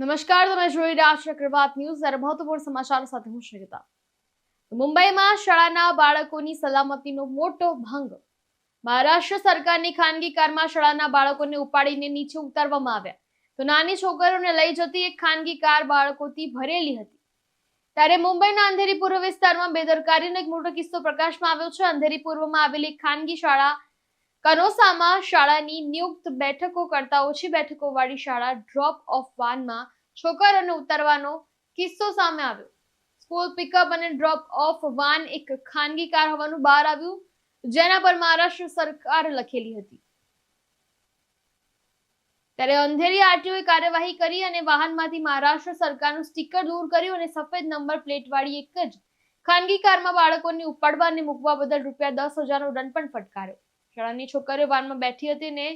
નમસ્કાર, તમે જોઈ રહ્યા છો ચક્રવાત ન્યૂઝ. અને મહત્વપૂર્ણ સમાચાર સાથે હું શ્રીતા મુંબઈમાં શાળાના બાળકોની સલામતીનો મોટો ભંગ. મહારાષ્ટ્ર સરકારની ખાનગી કારમાં શાળાના બાળકોને ઉપાડીને નીચે ઉતારવામાં આવ્યા. તો નાની છોકરીઓને લઈ જતી એક ખાનગી કાર બાળકોથી ભરેલી હતી. ત્યારે મુંબઈના અંધેરી પૂર્વ વિસ્તારમાં બેદરકારીનો એક મોટો કિસ્સો પ્રકાશમાં આવ્યો છે. અંધેરી પૂર્વમાં આવેલી ખાનગી શાળા કનોસામાં શાળાની નિયુક્ત બેઠકો કરતા ઓછી બેઠકો વાળી શાળા ડ્રોપ ઓફ વાનમાં છોકરીઓને ઉતારવાનો કિસ્સો સામે આવ્યો. સ્કૂલ પિકઅપ અને ડ્રોપ ઓફ વાન એક ખાનગી કાર હોવાનું બહાર આવ્યું, જેના પર મહારાષ્ટ્ર સરકાર લખેલી હતી. ત્યારે અંધેરી આરટીઓએ કાર્યવાહી કરી અને વાહનમાંથી મહારાષ્ટ્ર સરકારનું સ્ટીકર દૂર કર્યું અને સફેદ નંબર પ્લેટ વાળી એક જ ખાનગી કારમાં બાળકોને ઉપાડવા અને મૂકવા બદલ રૂપિયા દસ હજારનો દંડ પણ ફટકાર્યો. શાળાની છોકરીઓ વાનમાં બેઠી હતી ને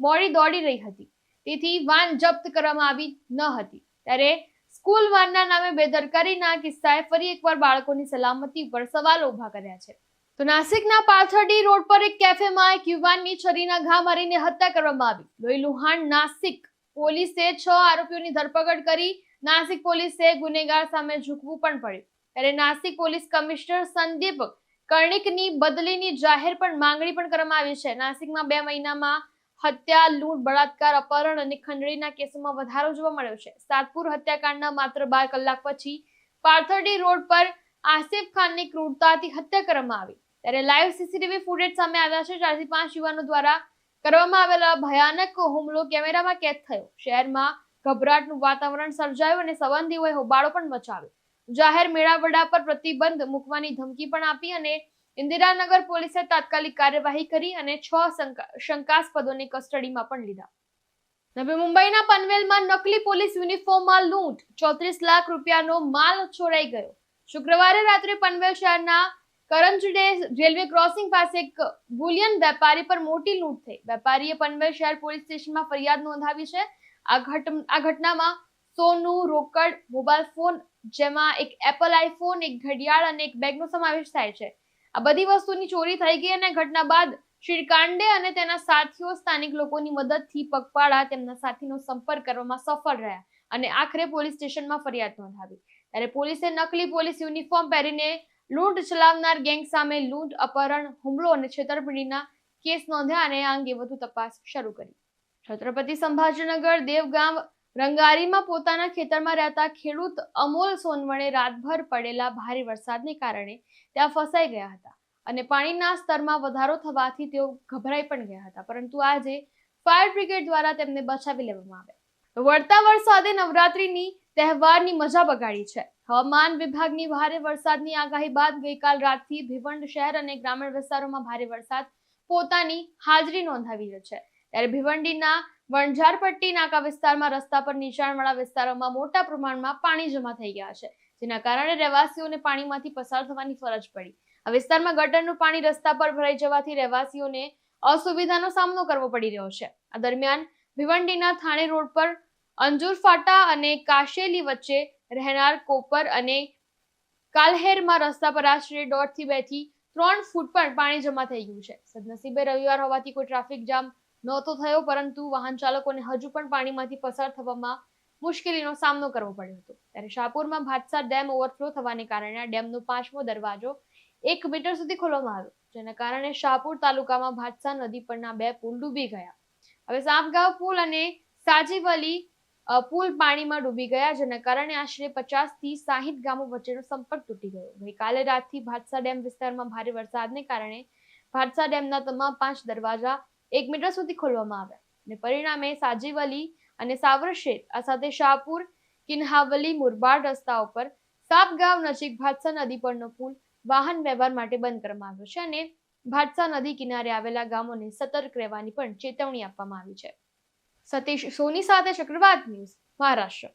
મોડી દોડી રહી હતી. તેથી વાન જપ્ત કરવામાં આવી ન હતી. ત્યારે સ્કૂલ વાનના નામે બેદરકારીના કિસ્સાએ ફરી એકવાર બાળકોની સલામતી પર સવાલો ઊભા કર્યા છે. તો નાસિકના પાથરડી રોડ પર એક કેફેમાં એક યુવાનની છરીના ઘા મારીને હત્યા કરવામાં આવી. લોહી લુહાણ નાસિક પોલીસે છ આરોપીઓની ધરપકડ કરી. નાસિક પોલીસે ગુનેગાર સામે ઝૂકવું પણ પડ્યું. ત્યારે નાસિક પોલીસ કમિશનર સંદીપ કર્ણિકની બદલીની જાહેર પણ માંગણી પણ કરવામાં આવી છે. નાસિકમાં બે મહિનામાં હત્યા, લૂંટ, બળાત્કાર, અપહરણ અને ખંડણીના કેસોમાં વધારો જોવા મળ્યો છે. સાતપુર હત્યાકાંડના માત્ર બાર કલાક પછી પાર્થરડી રોડ પર આસિફ ખાનની ક્રૂરતાથી હત્યા કરવામાં આવી. ત્યારે લાઈવ સીસીટીવી ફૂટેજ સામે આવ્યા છે. ચારથી પાંચ યુવાનો દ્વારા કરવામાં આવેલા ભયાનક હુમલો કેમેરામાં કેદ થયો. શહેરમાં ગભરાટનું વાતાવરણ સર્જાયું અને સંબંધીઓએ હોબાળો પણ મચાવ્યો. જાહેર મેળાવડા પર પ્રતિબંધ મૂકવાની ધમકી પણ આપી અને ઇન્દિરાનગર પોલીસે તાત્કાલિક કાર્યવાહી કરી અને છ શંકા- શંકાસ્પદોને કસ્ટડીમાં પણ લીધા. નવી મુંબઈના પનવેલમાં નકલી પોલીસ યુનિફોર્મમાં લૂંટ, ચોત્રીસ લાખ રૂપિયાનો માલ ચોરાઈ ગયો. શુક્રવારે રાત્રે પનવેલ શહેરના કરંજડે રેલવે ક્રોસિંગ પાસે એક બુલિયન વેપારી પર મોટી લૂંટ થઈ. વેપારીએ પનવેલ શહેર પોલીસ સ્ટેશનમાં ફરિયાદ નોંધાવી છે. આ ઘટનામાં સોનું રોકડ, મોબાઈલ ફોન જેમાં એક એપલ આઈફોન એક ઘડિયાળ અને એક બેગનો સમાવેશ થાય છે. આ બધી વસ્તુની ચોરી થઈ ગઈ અને ઘટના બાદ શ્રી કાંડે અને તેના સાથીઓ સ્થાનિક લોકોની મદદથી પગપાળા તેમના સાથીનો સંપર્ક કરવામાં સફળ રહ્યા અને આખરે પોલીસ સ્ટેશનમાં ફરિયાદ નોંધાવી. ત્યારે પોલીસે નકલી પોલીસ યુનિફોર્મ પહેરીને લૂંટ ચલાવનાર ગેંગ સામે લૂંટ, અપહરણ, હુમલો અને છેતરપિંડીના કેસ નોંધ્યા અને આ અંગે વધુ તપાસ શરૂ કરી. છત્રપતિ સંભાજીનગર, દેવગામ રંગારીમાં પોતાના ખેતરમાં રહેતા ખેડૂત અમોલ સોનવણે રાતભર પડેલા ભારે વરસાદને કારણે ત્યાં ફસાઈ ગયા હતા અને પાણીના સ્તરમાં વધારો થવાથી તેઓ ગભરાઈ પણ ગયા હતા. પરંતુ આજે ફાયર બ્રિગેડ દ્વારા તેમને બચાવી લેવામાં આવ્યા. વળતા વરસાદે નવરાત્રીની તહેવારની મજા બગાડી છે. હવામાન વિભાગની ભારે વરસાદની આગાહી બાદ ગઈકાલ રાતથી ભીવંડ શહેર અને ગ્રામીણ વિસ્તારોમાં ભારે વરસાદ પોતાની હાજરી નોંધાવી છે. ત્યારે ભિવંડીના વણઝારપટ્ટી નાકા વિસ્તારમાં રસ્તા પર નીચાણવાળા વિસ્તારોમાં મોટા પ્રમાણમાં પાણી જમા થઈ ગયા છે, જેના કારણે રહેવાસીઓને પાણીમાંથી પસાર થવાની ફરજ પડી. આ વિસ્તારમાં ગટરનું પાણી રસ્તા પર ભરાઈ જવાથી રહેવાસીઓને અસુવિધાનો સામનો કરવો પડી રહ્યો છે. આ દરમિયાન ભિવંડીના થાણે રોડ પર અંજુર ફાટા અને કાશેલી વચ્ચે રહેનાર કોપર અને કાલહેરમાં રસ્તા પર આશરે દોઢથી બેથી ત્રણ ફૂટ પણ પાણી જમા થઈ ગયું છે. સદનસીબે રવિવાર હોવાથી કોઈ ટ્રાફિક જામ નહોતો થયો, પરંતુ વાહન ચાલકોને હજુ પણ પાણીમાંથી પસાર થવામાં મુશ્કેલીનો સામનો કરવો પડ્યો હતો. ત્યારે શાહપુરમાં ભાતસા ડેમ ઓવરફ્લો થવાને કારણે આ ડેમનો પાંચમો દરવાજો એક મીટર સુધી ખોલવામાં આવ્યો, જેના કારણે શાહપુર તાલુકામાં ભાતસા નદી પરના બે પુલ ડૂબી ગયા. હવે સાપગાંવ પુલ અને સાજીવલી પુલ પાણીમાં ડૂબી ગયા, જેના કારણે આશરે પચાસથી સાહીઠ ગામો વચ્ચેનો સંપર્ક તૂટી ગયો. ગઈકાલે રાતથી ભાતસા ડેમ વિસ્તારમાં ભારે વરસાદને કારણે ભાતસા ડેમના તમામ પાંચ દરવાજા એક મીટર સુધી ખોલવામાં આવ્યા. અને પરિણામે સાજીવલી અને સાવરશેર આ સાથે શાહપુર, કિન્હાવલી, મુરબાડ રસ્તા ઉપર સાપગાંવ નજીક ભાટસા નદી પરનો પુલ વાહન વ્યવહાર માટે બંધ કરવામાં આવ્યો છે અને ભાટસા નદી કિનારે આવેલા ગામોને સતર્ક રહેવાની પણ ચેતવણી આપવામાં આવી છે. સતીશ સોની સાથે ચક્રવાત ન્યૂઝ, મહારાષ્ટ્ર.